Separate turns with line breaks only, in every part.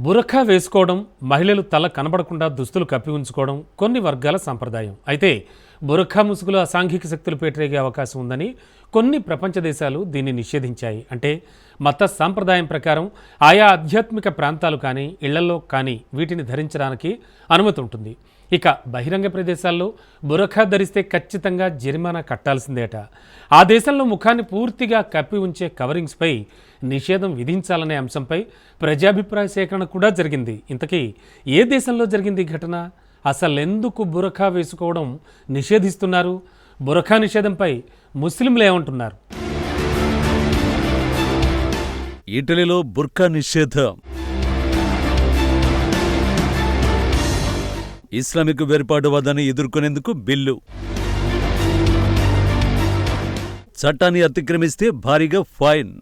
బురఖా వేసుకోవడం మహిళలు తల కనబడకుండా దుస్తులు కప్పి ఉంచుకోవడం కొన్ని వర్గాల సంప్రదాయం. అయితే బురఖా ముసుగులో అసాంఘిక శక్తులు పేటరేగే అవకాశం ఉందని కొన్ని ప్రపంచ దేశాలు దీన్ని నిషేధించాయి. అంటే మత సాంప్రదాయం ప్రకారం ఆయా ఆధ్యాత్మిక ప్రాంతాలు కానీ ఇళ్ళలో కానీ వీటిని ధరించడానికి అనుమతి ఉంటుంది. ఇక బహిరంగ ప్రదేశాల్లో బురఖా ధరిస్తే ఖచ్చితంగా జరిమానా కట్టాల్సిందేట. ఆ దేశంలో ముఖాన్ని పూర్తిగా కప్పి ఉంచే కవరింగ్స్పై నిషేధం విధించాలనే అంశంపై ప్రజాభిప్రాయ సేకరణ కూడా జరిగింది. ఇంతకీ ఏ దేశంలో జరిగింది ఈ ఘటన? అసలెందుకు బురఖా వేసుకోవడం నిషేధిస్తున్నారు? బురఖా నిషేధంపై ముస్లింలు ఏమంటున్నారు?
ఇటలీలో బుర్ఖా నిషేధం. ఇస్లామిక్ వేర్పాటువాదాన్ని ఎదుర్కొనేందుకు బిల్లు. చట్టాన్ని అతిక్రమిస్తే భారీగా ఫైన్.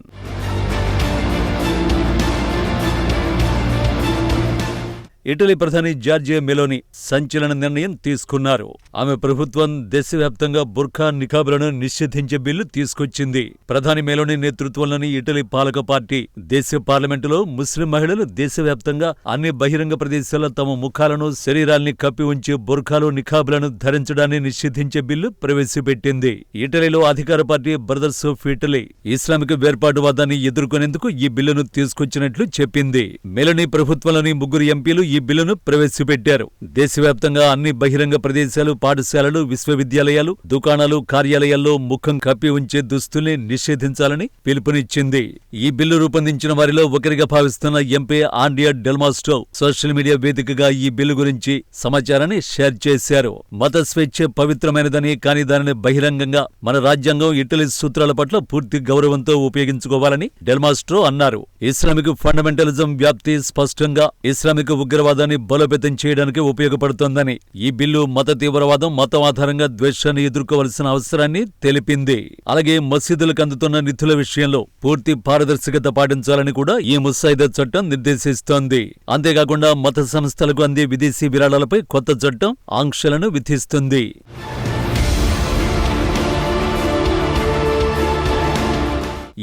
ఇటలీ ప్రధాని జార్జియా మెలోని సంచలన నిర్ణయం తీసుకున్నారు. ఆమె ప్రభుత్వం దేశవ్యాప్తంగా బుర్ఖా నిఖాబులను నిషేధించే బిల్లు తీసుకొచ్చింది. ప్రధాని మెలోని నేతృత్వంలోని ఇటలీ పాలక పార్టీ దేశ పార్లమెంటులో ముస్లిం మహిళలు దేశవ్యాప్తంగా అన్ని బహిరంగ ప్రదేశాల్లో తమ ముఖాలను శరీరాల్ని కప్పి ఉంచి బుర్ఖాలు నిఖాబులను ధరించడాన్ని నిషేధించే బిల్లు ప్రవేశపెట్టింది. ఇటలీలో అధికార party Brothers of Italy Islamic వేర్పాటువాదాన్ని ఎదుర్కొనేందుకు ఈ బిల్లును తీసుకొచ్చినట్లు చెప్పింది. మెలోని ప్రభుత్వంలోని ముగ్గురు ఎంపీలు ఈ బిల్లును ప్రవేశపెట్టారు. దేశవ్యాప్తంగా అన్ని బహిరంగ ప్రదేశాలు పాఠశాలలు విశ్వవిద్యాలయాలు దుకాణాలు కార్యాలయాల్లో ముఖం కప్పి ఉంచే దుస్తుల్ని నిషేధించాలని పిలుపునిచ్చింది. ఈ బిల్లు రూపొందించిన వారిలో ఒకరిగా భావిస్తున్న MP Andrea Delmastro social media వేదికగా ఈ బిల్లు గురించి సమాచారాన్ని షేర్ చేశారు. మత స్వేచ్ఛ పవిత్రమైనదని కానీ దానిని బహిరంగంగా మన రాజ్యాంగం ఇటలీ సూత్రాల పట్ల పూర్తి గౌరవంతో ఉపయోగించుకోవాలని డెల్మాస్ట్రో అన్నారు. ఇస్లామిక్ ఫండమెంటలిజం వ్యాప్తి స్పష్టంగా ఇస్లామిక్ తీవ్రవాదాన్ని బలోపేతం చేయడానికి ఉపయోగపడుతోందని ఈ బిల్లు మత తీవ్రవాదం మతం ఆధారంగా ద్వేషాన్ని ఎదుర్కోవలసిన అవసరాన్ని తెలిపింది. అలాగే మసీదులకు అందుతున్న నిధుల విషయంలో పూర్తి పారదర్శకత పాటించాలని కూడా ఈ ముసాయిదా చట్టం నిర్దేశిస్తోంది. అంతేకాకుండా మత సంస్థలకు అందే విదేశీ విరాళాలపై కొత్త చట్టం ఆంక్షలను విధిస్తుంది.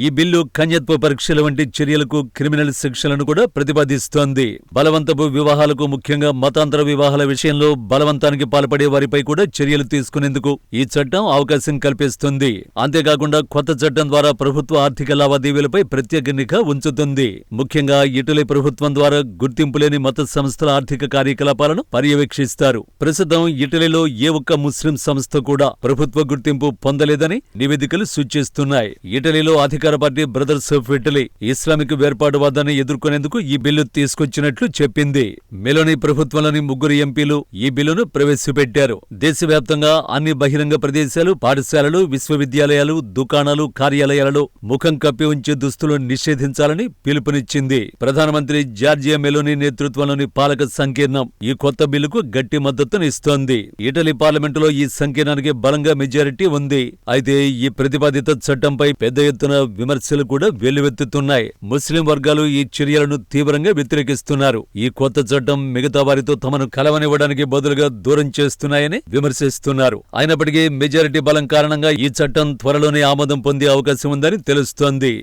ఈ బిల్లు కన్యత్వ పరీక్షల వంటి చర్యలకు క్రిమినల్ శిక్షలను కూడా ప్రతిపాదిస్తోంది. బలవంతపు వివాహాలకు ముఖ్యంగా మతాంతర వివాహాల విషయంలో బలవంతానికి పాల్పడే వారిపై కూడా చర్యలు తీసుకునేందుకు ఈ చట్టం అవకాశం కల్పిస్తుంది. అంతేకాకుండా కొత్త చట్టం ద్వారా ప్రభుత్వ ఆర్థిక లావాదేవీలపై ప్రత్యేక నిఘా ఉంచుతుంది. ముఖ్యంగా ఇటలీ ప్రభుత్వం ద్వారా గుర్తింపు లేని మత సంస్థల ఆర్థిక కార్యకలాపాలను పర్యవేక్షిస్తారు. ప్రస్తుతం ఇటలీలో ఏ ఒక్క ముస్లిం సంస్థ కూడా ప్రభుత్వ గుర్తింపు పొందలేదని నివేదికలు సూచిస్తున్నాయి. ఇటలీలో అధికార party Brothers of Italy Islamic వేర్పాటువాదాన్ని ఎదుర్కొనేందుకు ఈ బిల్లు తీసుకొచ్చినట్లు చెప్పింది. మెలోని ప్రభుత్వంలోని ముగ్గురు ఎంపీలు ఈ బిల్లును ప్రవేశపెట్టారు. దేశవ్యాప్తంగా అన్ని బహిరంగ ప్రదేశాలు పాఠశాలలు విశ్వవిద్యాలయాలు దుకాణాలు కార్యాలయాలలో ముఖం కప్పి ఉంచే దుస్తులు నిషేధించాలని పిలుపునిచ్చింది. ప్రధానమంత్రి జార్జియా మెలోని నేతృత్వంలోని పాలక సంకీర్ణం ఈ కొత్త బిల్లుకు గట్టి మద్దతునిస్తోంది ఇటలీ పార్లమెంటులో ఈ సంకీర్ణానికి బలంగా మెజారిటీ ఉంది. అయితే ఈ ప్రతిపాదిత చట్టంపై పెద్ద ఎత్తున విమర్శలు కూడా వెల్లువెత్తుతున్నాయి. ముస్లిం వర్గాలు ఈ చర్యలను తీవ్రంగా వ్యతిరేకిస్తున్నారు. ఈ కొత్త చట్టం మిగతా వారితో తమను కలవనివ్వడానికి బదులుగా దూరం చేస్తున్నాయని విమర్శిస్తున్నారు. అయినప్పటికీ మెజారిటీ బలం కారణంగా ఈ చట్టం త్వరలోనే ఆమోదం పొందే అవకాశం ఉందని తెలుస్తోంది.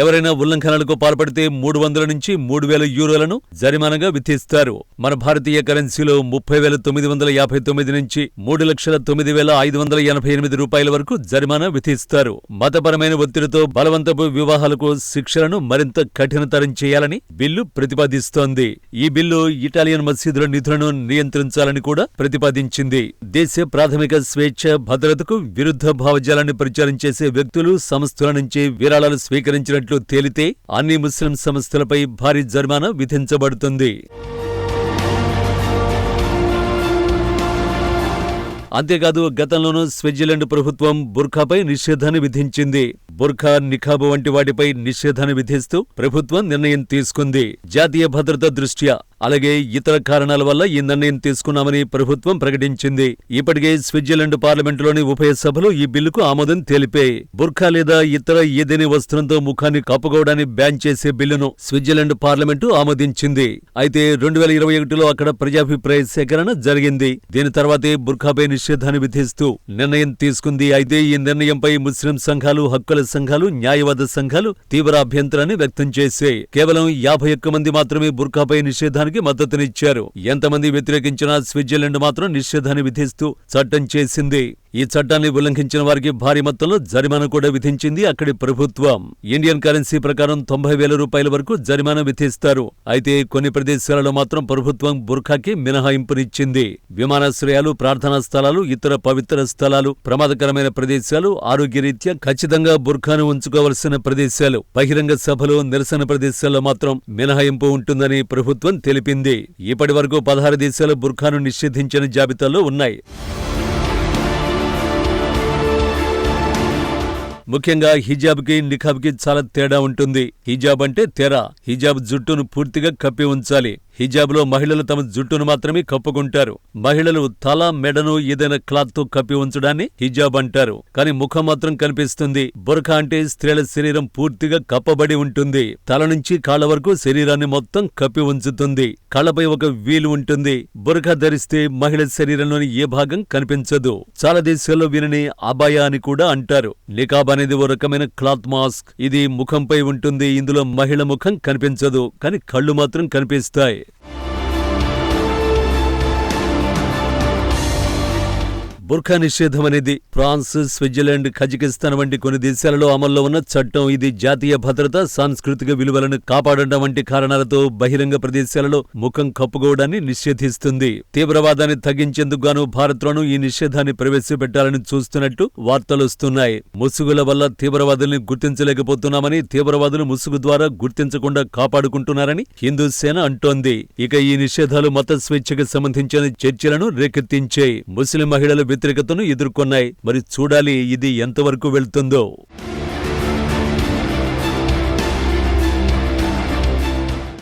ఎవరైనా ఉల్లంఘనలకు పాల్పడితే మూడు వందల నుంచి మూడు వేల యూరోలను జరిమానాగా విధిస్తారు. మన భారతీయ కరెన్సీలో ముప్పై వేల తొమ్మిది వందల యాభై తొమ్మిది నుంచి మూడు లక్షల తొమ్మిది వేల ఐదు వందల ఎనభై ఎనిమిది రూపాయల వరకు జరిమానా విధిస్తారు. మతపరమైన ఒత్తిడితో బలవంతపు వివాహాలకు శిక్షలను మరింత కఠినతరం చేయాలని బిల్లు ప్రతిపాదిస్తోంది. ఈ బిల్లు ఇటాలియన్ మసీదుల నిధులను నియంత్రించాలని కూడా ప్రతిపాదించింది. దేశ ప్రాథమిక స్వేచ్ఛ భద్రతకు విరుద్ధ భావజాలాన్ని ప్రచారం చేసే వ్యక్తులు సంస్థల నుంచి విరాళాలు చేసినట్లు తేలితే అన్ని ముస్లిం సంస్థలపై భారీ జరిమానా విధించబడుతుంది. అంతేకాదు గతంలోనూ స్విట్జర్లాండ్ ప్రభుత్వం బుర్ఖాపై నిషేధాన్ని విధించింది. బుర్ఖా నిఖాబు వంటి వాటిపై నిషేధాన్ని విధిస్తూ ప్రభుత్వం నిర్ణయం తీసుకుంది. జాతీయ భద్రత దృష్ట్యా అలాగే ఇతర కారణాల వల్ల ఈ నిర్ణయం తీసుకున్నామని ప్రభుత్వం ప్రకటించింది. ఇప్పటికే స్విట్జర్లాండ్ పార్లమెంటులోని ఉభయ సభలు ఈ బిల్లుకు ఆమోదం తెలిపాయి బుర్ఖా లేదా ఇతర ఏదేని వస్త్రంతో ముఖాన్ని కప్పుకోవడాన్ని బ్యాన్ చేసే బిల్లును స్విట్జర్లాండ్ పార్లమెంటు ఆమోదించింది. అయితే రెండు వేల ఇరవై ఒకటిలో అక్కడ ప్రజాభిప్రాయ సేకరణ జరిగింది. దీని తర్వాతే బుర్ఖాపై నిషేధాన్ని విధిస్తూ నిర్ణయం తీసుకుంది. అయితే ఈ నిర్ణయంపై ముస్లిం సంఘాలు హక్కుల సంఘాలు న్యాయవాద సంఘాలు తీవ్ర అభ్యంతరాన్ని వ్యక్తం చేశాయి. కేవలం యాభై ఒక్క మంది మాత్రమే బుర్ఖాపై నిషేధాన్ని నిషేధానికి మద్దతునిచ్చారు. ఎంతమంది వ్యతిరేకించినా స్విట్జర్లాండ్ మాత్రం నిషేధాన్ని విధిస్తూ చట్టం చేసింది. ఈ చట్టాన్ని ఉల్లంఘించిన వారికి భారీ మొత్తంలో జరిమానా కూడా విధించింది అక్కడి ప్రభుత్వం. ఇండియన్ కరెన్సీ ప్రకారం తొంభై వేల రూపాయల వరకు జరిమానా విధిస్తారు. అయితే కొన్ని ప్రదేశాలలో మాత్రం ప్రభుత్వం బుర్ఖాకి మినహాయింపునిచ్చింది. విమానాశ్రయాలు ప్రార్థనా స్థలాలు ఇతర పవిత్ర స్థలాలు ప్రమాదకరమైన ప్రదేశాలు ఆరోగ్యరీత్యా ఖచ్చితంగా బుర్ఖాను ఉంచుకోవలసిన ప్రదేశాలు బహిరంగ సభలు నిరసన ప్రదేశాల్లో మాత్రం మినహాయింపు ఉంటుందని ప్రభుత్వం తెలిపింది. ఇప్పటి వరకు పదహారు దేశాలు బుర్ఖాను నిషేధించిన జాబితాలో ఉన్నాయి. ముఖ్యంగా హిజాబ్కి నిఖాబ్కి చాలా తేడా ఉంటుంది. హిజాబ్ అంటే తెర. హిజాబ్ జుట్టును పూర్తిగా కప్పి ఉంచాలి. హిజాబ్లో మహిళలు తమ జుట్టును మాత్రమే కప్పుకుంటారు. మహిళలు తల మెడను ఏదైనా క్లాత్తో కప్పి ఉంచడాన్ని హిజాబ్ అంటారు. కానీ ముఖం మాత్రం కనిపిస్తుంది. బురఖా అంటే స్త్రీల శరీరం పూర్తిగా కప్పబడి ఉంటుంది. తల నుంచి కాళ్ళ వరకు శరీరాన్ని మొత్తం కప్పి ఉంచుతుంది. కళ్ళపై ఒక వీలు ఉంటుంది. బురఖా ధరిస్తే మహిళ శరీరంలోని ఏ భాగం కనిపించదు. చాలా దేశాల్లో వీనిని అబాయా అని కూడా అంటారు. నికాబ్ అనేది ఓ రకమైన క్లాత్ మాస్క్. ఇది ముఖంపై ఉంటుంది. ఇందులో మహిళ ముఖం కనిపించదు. కానీ కళ్ళు మాత్రం కనిపిస్తాయి. あ。బుర్ఖా నిషేధం అనేది ఫ్రాన్స్ స్విట్జర్లాండ్ కజకిస్తాన్ వంటి కొన్ని దేశాలలో అమల్లో ఉన్న చట్టం. ఇది జాతీయ భద్రత సాంస్కృతిక విలువలను కాపాడటం వంటి కారణాలతో బహిరంగ ప్రదేశాలలో ముఖం కప్పుకోవడాన్ని నిషేధిస్తుంది. తీవ్రవాదాన్ని తగ్గించేందుకు గాను భారత్లోనూ ఈ నిషేధాన్ని ప్రవేశపెట్టాలని చూస్తున్నట్టు వార్తలొస్తున్నాయి ముసుగుల వల్ల తీవ్రవాదుల్ని గుర్తించలేకపోతున్నామని తీవ్రవాదులు ముసుగు ద్వారా గుర్తించకుండా కాపాడుకుంటున్నారని హిందూ సేన అంటోంది. ఇక ఈ నిషేధాలు మత స్వేచ్ఛకు సంబంధించిన చర్చలను రేకెత్తించాయి. ముస్లిం మహిళలు వ్యతిరేకతను ఎదుర్కొన్నాయి. మరి చూడాలి ఇది ఎంతవరకు వెళ్తుందో.